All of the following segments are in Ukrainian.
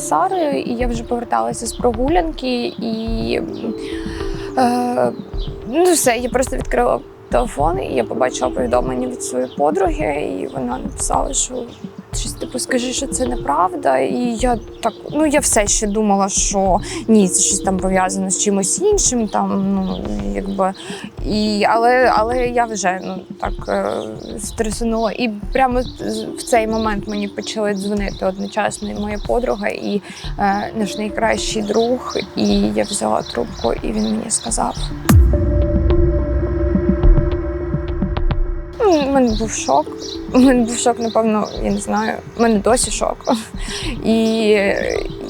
Сарою, і я вже поверталася з прогулянки, і е, ну все, я просто відкрила телефон, і я побачила повідомлення від своєї подруги, і вона написала, що щось типу, скажи, що це неправда. І я так, ну я все ще думала, що ні, це щось там пов'язано з чимось іншим. Там, ну якби і але, але я вже ну так е, стресанула. І прямо в цей момент мені почали дзвонити одночасно і моя подруга, і е, наш найкращий друг. І я взяла трубку, і він мені сказав. У мене був шок. У мене був шок, напевно, я не знаю. У мене досі шок. І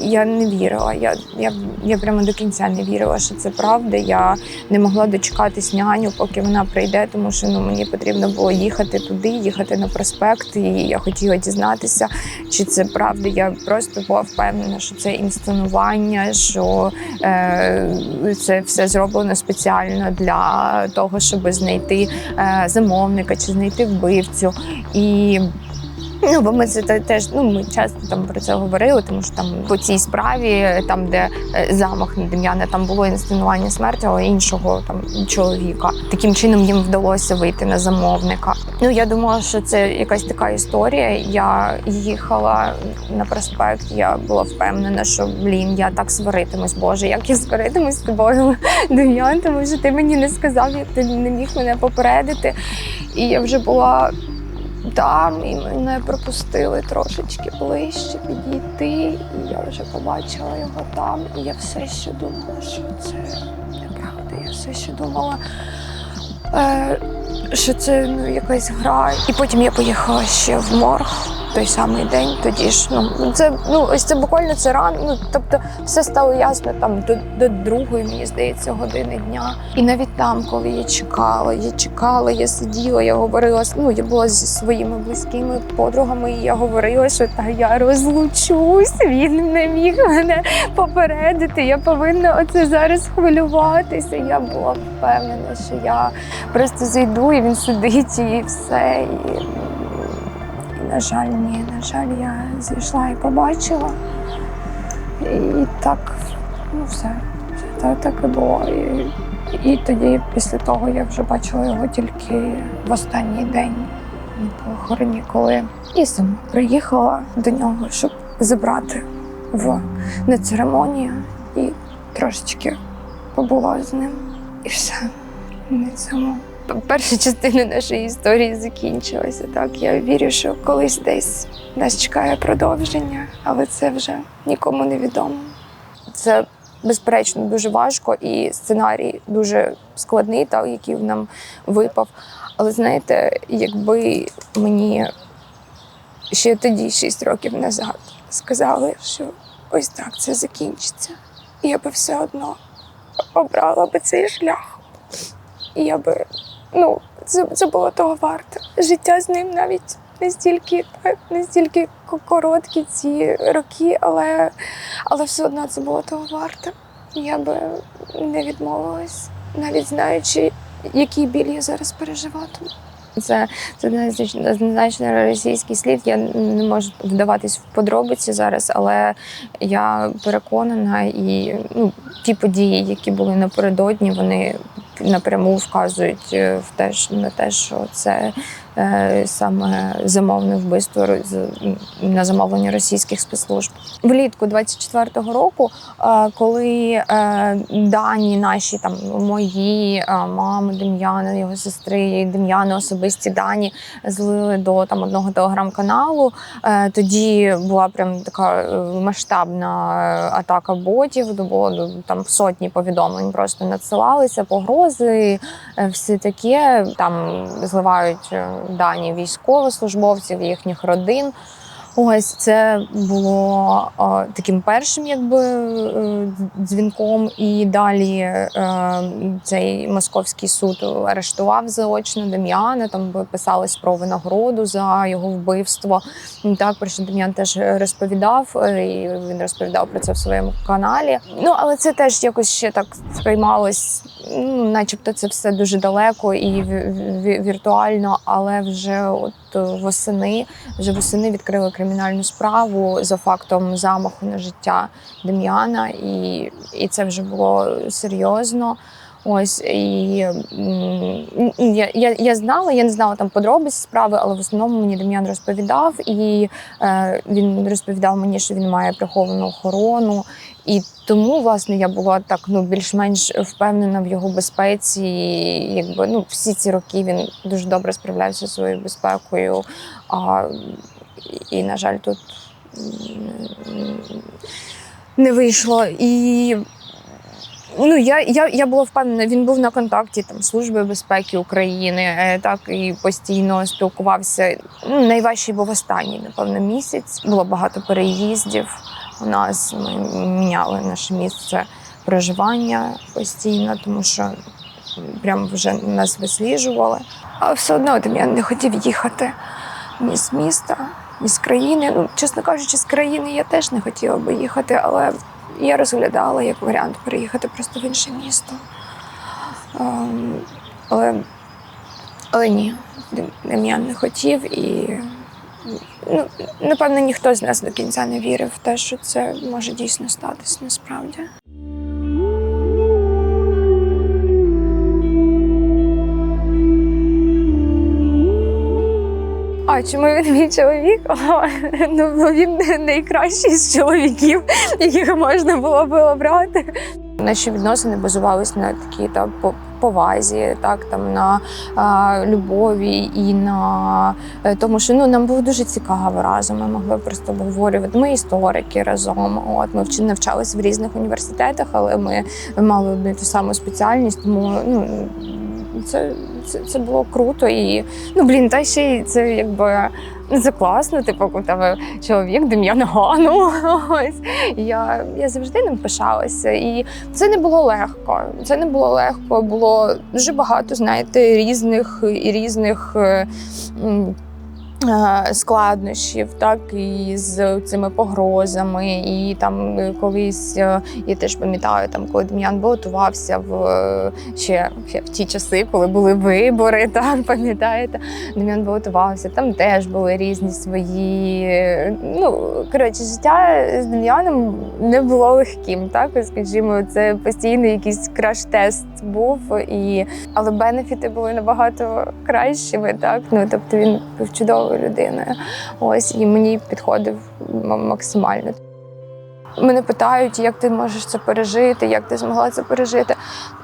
я не вірила. Я, я, я прямо до кінця не вірила, що це правда. Я не могла дочекатись няню, поки вона прийде, тому що ну, мені потрібно було їхати туди, їхати на проспект. І я хотіла дізнатися, чи це правда. Я просто була впевнена, що це інсценування, що е, це все зроблено спеціально для того, щоб знайти е, замовника чи знайти вбивцю. І Ну, бо ми це теж ну ми часто там про це говорили, тому що там по цій справі, там де е, замах на Дем'яна, там було інсценування смерті, але іншого там чоловіка. Таким чином їм вдалося вийти на замовника. Ну я думала, що це якась така історія. Я їхала на проспект. Я була впевнена, що блін, я так сваритимусь. Боже, як я сваритимусь з тобою, Дем'ян, тому що ти мені не сказав, як ти не міг мене попередити. І я вже була там, і мене пропустили трошечки ближче підійти. І я вже побачила його там. І я все ще думала, що це неправда. Я все ще думала, е, що це ну, якась гра. І потім я поїхала ще в морг. Той самий день, тоді ж ну це ну ось це буквально це рано. Ну тобто, все стало ясно там до, до другої, мені здається, години дня. І навіть там, коли я чекала, я чекала, я сиділа, я говорила ну, я була зі своїми близькими подругами, і я говорила, що та я розлучусь. Він не міг мене попередити. Я повинна оце зараз хвилюватися. Я була впевнена, що я просто зайду, і він сидить, і все. І на жаль, ні, на жаль, я зійшла і побачила. І так, ну все, так, так і було. І, і тоді, після того, я вже бачила його тільки в останній день на похороні, коли і сама приїхала до нього, щоб забрати в на церемонію і трошечки побула з ним. І все. На цьому. Перша частина нашої історії закінчилася. Так, я вірю, що колись десь нас чекає продовження, але це вже нікому не відомо. Це безперечно дуже важко, і сценарій дуже складний, та який нам випав. Але знаєте, якби мені ще тоді, 6 років назад, сказали, що ось так це закінчиться, я би все одно обрала би цей шлях. Я би, ну, це, це було того варте. Життя з ним навіть не стільки, не стільки короткі ці роки, але, але все одно це було того варте. Я би не відмовилась, навіть знаючи, який біль я зараз переживатиму. Це, це однозначно російський слід. Я не можу вдаватись в подробиці зараз, але я переконана, і ну, ті події, які були напередодні, вони напряму вказують е, в те, на те, що це е, саме замовне вбивство на замовлення російських спецслужб. Влітку 24-го року, е, коли дані наші там мої мами Дем'яна, його сестри, Дем'яна особисті дані злили до там одного телеграм-каналу. Тоді була прям така масштабна атака ботів. Було там сотні повідомлень просто надсилалися, погрози, е, все таке. Там зливають е, дані військовослужбовців, їхніх родин. Ось це було е, таким першим, якби е, дзвінком, і далі е, цей московський суд арештував заочно Дем'яна. Там писалось про винагороду за його вбивство. Так, про що Дем'ян теж розповідав, е, і він розповідав про це в своєму каналі. Ну але це теж якось ще так сприймалось, ну, начебто, це все дуже далеко і ві- ві- віртуально, але вже от восени вже восени відкрили кримінальне кримінальну справу за фактом замаху на життя Дем'яна, і, і це вже було серйозно. Ось і я, я, я знала, я не знала там подробиць справи, але в основному мені Дем'ян розповідав, і е, він розповідав мені, що він має приховану охорону. І тому, власне, я була так ну більш-менш впевнена в його безпеці. І, якби ну всі ці роки він дуже добре справлявся зі своєю безпекою. А, і, на жаль, тут не вийшло. І Ну, я, я, я була впевнена, він був на контакті там Служби безпеки України, е, так і постійно спілкувався. Ну, найважчий був останній, напевно, місяць. Було багато переїздів. У нас ми міняли наше місце проживання постійно, тому що прям вже нас висліджували. А все одно там я не хотів їхати ні з міста, з країни. Ну, чесно кажучи, з країни я теж не хотіла би їхати, але я розглядала як варіант переїхати просто в інше місто. Ем, але, але ні, Дем'ян не хотів і ну, напевно ніхто з нас до кінця не вірив в те, що це може дійсно статись насправді. Чому він мій чоловік? О, ну бо він найкращий з чоловіків, яких можна було би обрати. Наші відносини базувались на такій та повазі, так там на а, любові і на е, тому, що ну нам було дуже цікаво разом. Ми могли просто обговорювати. Ми історики разом. От ми вчи- навчалися в різних університетах, але ми мали одну ту саму спеціальність. Тому ну це, це, це було круто і ну блін, та ще й це якби. ну, Це класно, типу, тебе чоловік Дем'ян Гану. Ось я, я завжди ним пишалася. І це не було легко. Це не було легко. Було дуже багато, знаєте, різних і різних. е, Складнощів, так і з цими погрозами, і там е, колись е, я теж пам'ятаю, там коли Дем'ян балотувався в е, ще, в ті часи, коли були вибори, так пам'ятаєте, Дем'ян балотувався. Там теж були різні свої. е, Ну коротше, життя з Дем'яном не було легким. Так скажімо, це постійний якийсь краш-тест був, і але бенефіти були набагато кращими. Так ну тобто він був чудовою людиною. Ось і мені підходив максимально. Мене питають, як ти можеш це пережити, як ти змогла це пережити.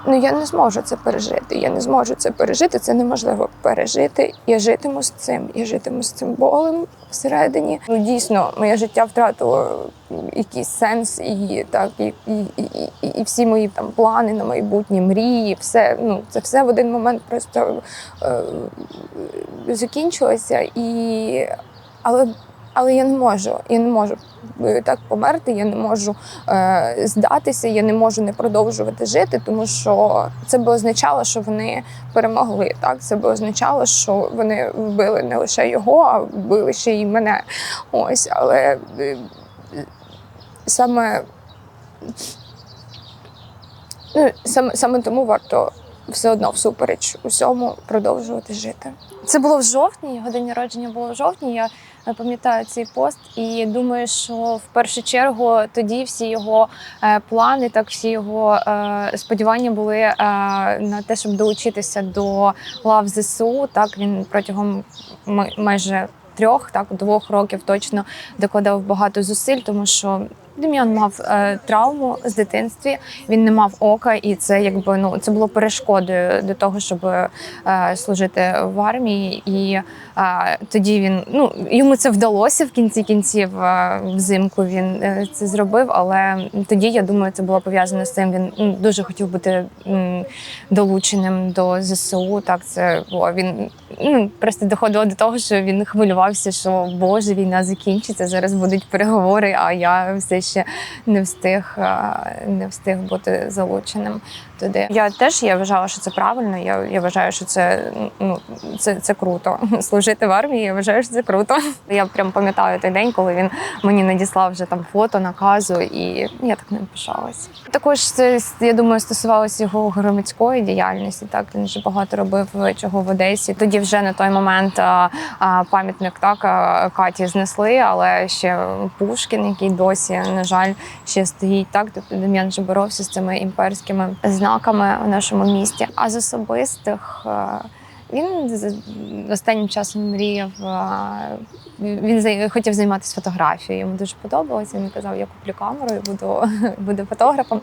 Ну я не зможу це пережити. Я не зможу це пережити. Це неможливо пережити. Я житиму з цим. Я житиму з цим болем всередині. Ну дійсно, моє життя втратило якийсь сенс, і так, і, і, і, і, всі мої там плани на майбутнє, мрії, все ну це все в один момент просто е, закінчилося. І але але я не можу. Я не можу е, так померти. Я не можу е, здатися, я не можу не продовжувати жити, тому що це би означало, що вони перемогли. Так, це би означало, що вони вбили не лише його, а вбили ще й мене. Ось, але е, саме, ну, саме, саме тому варто все одно всупереч усьому продовжувати жити. Це було в жовтні, його день народження було в жовтні. Я пам'ятаю цей пост і думаю, що в першу чергу тоді всі його е, плани, так всі його е, сподівання були е, на те, щоб долучитися до лав ЗСУ. Так він протягом май- майже трьох, так двох років точно докладав багато зусиль, тому що. Дем'ян мав е, травму з дитинстві, він не мав ока, і це якби ну це було перешкодою до того, щоб е, служити в армії. І е, тоді він ну йому це вдалося в кінці кінців. Е, взимку він е, це зробив. Але тоді я думаю, це було пов'язано з цим. Він ну, дуже хотів бути м, долученим до ЗСУ. Так це було. Він ну просто доходило до того, що він хвилювався, що Боже, війна закінчиться. Зараз будуть переговори, а я все ще не встиг, не встиг бути залученим. Туди. Я теж я вважала, що це правильно. Я, я вважаю, що це ну це, це круто. Служити в армії. Я вважаю, що це круто. Я прям пам'ятаю той день, коли він мені надіслав вже там фото наказу, і я так ним пишалась. Також це я думаю стосувалося його громадської діяльності. Так він вже багато робив чого в Одесі. Тоді вже на той момент пам'ятник так Каті знесли, але ще Пушкін, який досі на жаль ще стоїть. Так, тобто Дем'ян вже боровся з цими імперськими знаками в нашому місті. А з особистих. Він останнім часом мріяв. Він хотів займатися фотографією. Йому дуже подобалося. Він казав, я куплю камеру і буду, буду фотографом.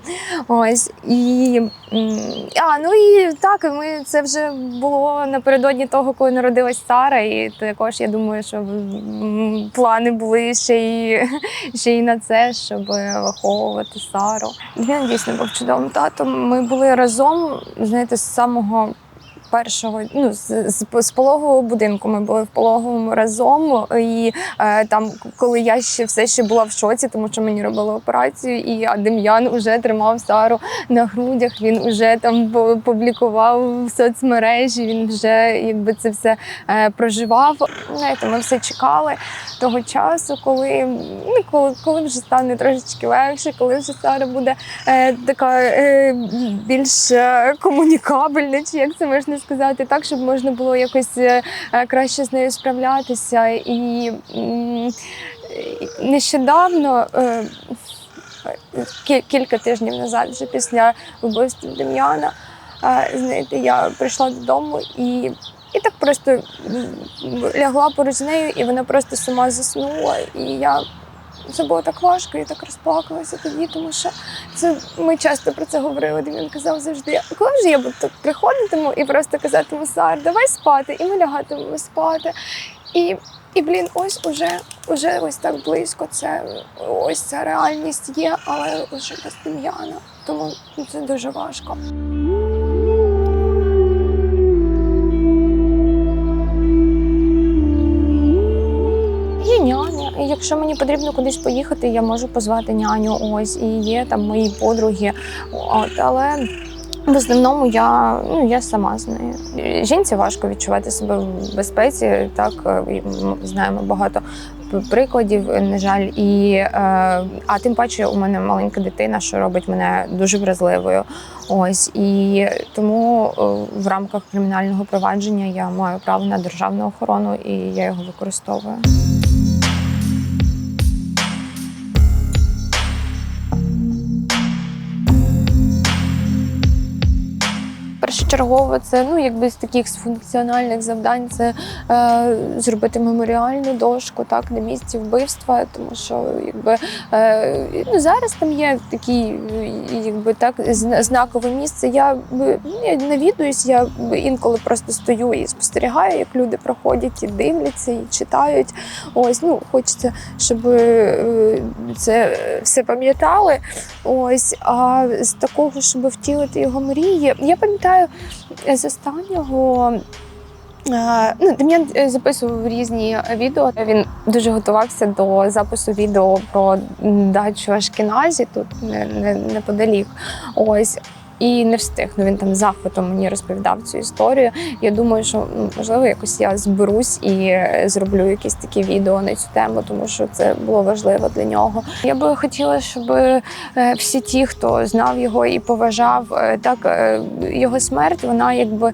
Ось і а ну і так, ми це вже було напередодні того, коли народилась Сара. І також я думаю, що плани були ще й ще й на це, щоб виховувати Сару. Він дійсно був чудовим татом. Ми були разом, знаєте, з самого. Першого ну з, з, з пологового будинку ми були в пологовому разом, і е, там, коли я ще все ще була в шоці, тому що мені робили операцію, і а Дем'ян уже тримав Сару на грудях. Він вже там пу- публікував в соцмережі. Він вже якби це все е, проживав. Знаєте, ми все чекали того часу, коли, ну, коли, коли вже стане трошечки легше, коли вже Сара буде е, така е, більш е, комунікабельна, чи як це можна сказати, так, щоб можна було якось е, е, краще з нею справлятися. І нещодавно. Е, Кілька тижнів назад, вже після вбивства Дем'яна, знаєте, я прийшла додому і, і так просто лягла поруч з нею, і вона просто сама заснула. І я це було так важко, я так розплакалася тоді, тому що це ми часто про це говорили. де Він казав завжди, «А коли вже я буду приходитиму і просто казатиму Сар, давай спати, і ми лягатимемо спати. І, і блін, ось уже, уже ось так близько. Це ось ця реальність є, але вже без Дем'яна. Тому це дуже важко. Якщо мені потрібно кудись поїхати, я можу позвати няню. Ось і є там мої подруги. От, але в основному я, ну, я сама з нею. Жінці важко відчувати себе в безпеці. Так е, ми знаємо багато прикладів, на жаль. І, е, а тим паче у мене маленька дитина, що робить мене дуже вразливою. Ось і тому е, в рамках кримінального провадження я маю право на державну охорону і я його використовую. Першочергово це ну якби з таких функціональних завдань це е, зробити меморіальну дошку, так на місці вбивства, тому що якби е, ну, зараз там є такі, якби так знакове місце. Я, я навідуюсь, я інколи просто стою і спостерігаю, як люди проходять і дивляться, і читають. Ось ну хочеться, щоб е, це все пам'ятали. Ось, а з такого, щоб втілити його мрії, я пам'ятаю е, з останнього. Ну, Дем'ян е, записував різні відео. Він дуже готувався до запису відео про дачу Ашкіназі тут не- не- неподалік. Ось. І не встиг. Ну він там захватом мені розповідав цю історію. Я думаю, що можливо якось я зберусь і е, зроблю якісь такі відео на цю тему, тому що це було важливо для нього. Я би хотіла, щоб е, всі ті, хто знав його і поважав, е, так його смерть, вона якби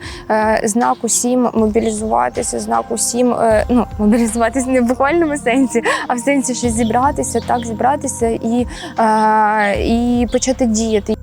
знак усім мобілізуватися, знак усім, ну мобілізуватися не в буквальному сенсі, а в сенсі, що зібратися, так зібратися і, і почати діяти.